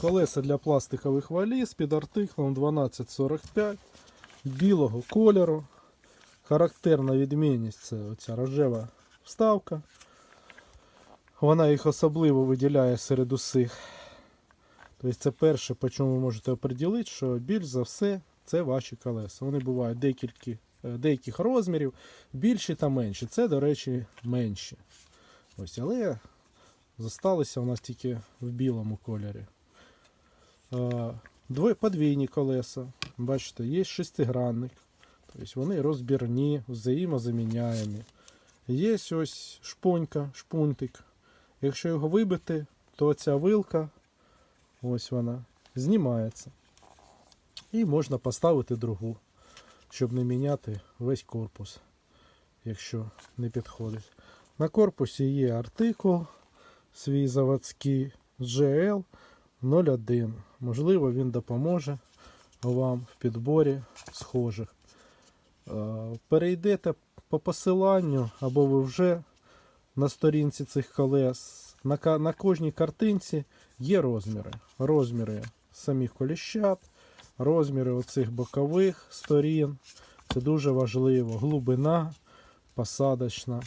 Колеса для пластикових валіз під артиклом 1245 білого кольору. Характерна відмінність це оця рожева вставка. Вона їх особливо виділяє серед усіх. Тобто це перше, по чому ви можете оприділити, що більш за все це ваші колеса. Вони бувають декілька, е, деяких розмірів, більші та менші. Це, до речі, менші. Ось, але зосталися у нас тільки в білому кольорі. Е, подвійні колеса. Бачите, є шестигранник. Тобто вони розбірні, взаємозаміняємі. Є ось шпонька, шпунтик. Якщо його вибити, то ця вилка, ось вона, знімається. І можна поставити другу, щоб не міняти весь корпус, якщо не підходить. На корпусі є артикул свій заводський GL 01. Можливо, він допоможе вам в підборі схожих. Е, Перейдете по посиланню, або ви вже на сторінці цих колес. На, кожній картинці є розміри. Розміри самих коліщат, розміри оцих бокових сторін. Це дуже важливо. Глибина посадочна.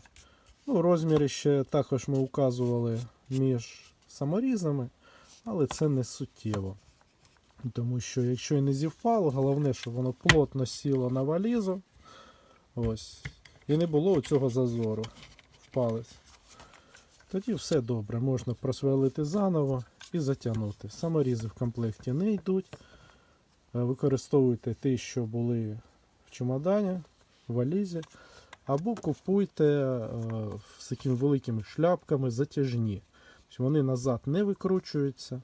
Ну, розміри ще також ми указували між саморізами, але це не суттєво. Тому що якщо і не зівпало, головне, щоб воно плотно сіло на валізу. Ось. І не було цього зазору в палець. Тоді все добре, можна просверлити заново і затягнути. Саморізи в комплекті не йдуть. Е, Використовуйте ті, що були в чемодані, в валізі, або купуйте е, з такими великими шляпками затяжні. Вони назад не викручуються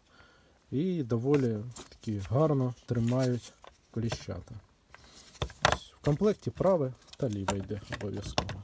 і доволі такі гарно тримають кліщата. В комплекті праве та ліве йде обов'язково.